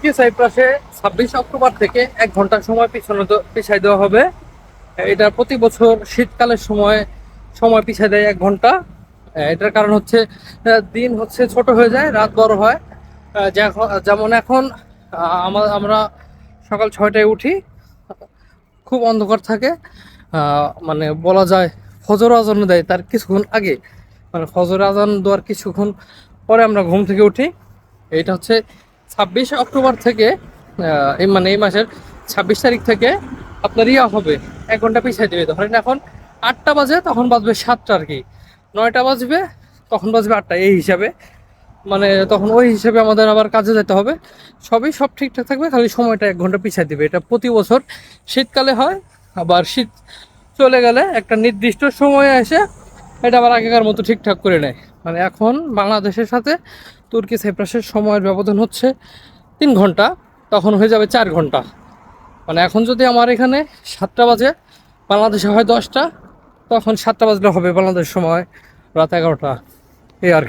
কি সাইপ্রাসে ছাব্বিশ অক্টোবর থেকে এক ঘণ্টা সময় পিছনে পিছাই দেওয়া হবে। এটা প্রতি বছর শীতকালের সময় সময় পিছাই দেয় এক ঘণ্টা। এটার কারণ হচ্ছে দিন হচ্ছে ছোট হয়ে যায়, রাত বড় হয়। যেমন এখন আমরা সকাল ছয়টায় উঠি, খুব অন্ধকার থাকে। মানে বলা যায় ফজর আজান দেয় তার কিছুক্ষণ আগে। মানে ফজর আজান দেওয়ার কিছুক্ষণ পরে আমরা ঘুম থেকে উঠি। এটা হচ্ছে ছাব্বিশে অক্টোবর থেকে এই মানে এই মাসের ছাব্বিশ তারিখ থেকে আপনার ইয়া হবে, এক ঘণ্টা পিছিয়ে দেবে। ধরেন এখন আটটা বাজে, তখন বাজবে সাতটা আর কি। নয়টা বাজবে, তখন বাজবে আটটা, এই হিসাবে। মানে তখন ওই হিসেবে আমাদের আবার কাজে যেতে হবে। সবই সব ঠিকঠাক থাকবে, খালি সময়টা এক ঘণ্টা পিছিয়ে দিবে। এটা প্রতি বছর শীতকালে হয়, আবার শীত চলে গেলে একটা নির্দিষ্ট সময়ে এসে এটা আবার আগেকার মতো ঠিকঠাক করে নেয়। মানে এখন বাংলাদেশের সাথে তুর্কি সাইপ্রাসের সময়ের ব্যবধান হচ্ছে তিন ঘণ্টা, তখন হয়ে যাবে চার ঘণ্টা। মানে এখন যদি আমার এখানে সাতটা বাজে, বাংলাদেশে হয় দশটা, তখন সাতটা বাজলে হবে বাংলাদেশ সময় রাত এগারোটা। এই আর।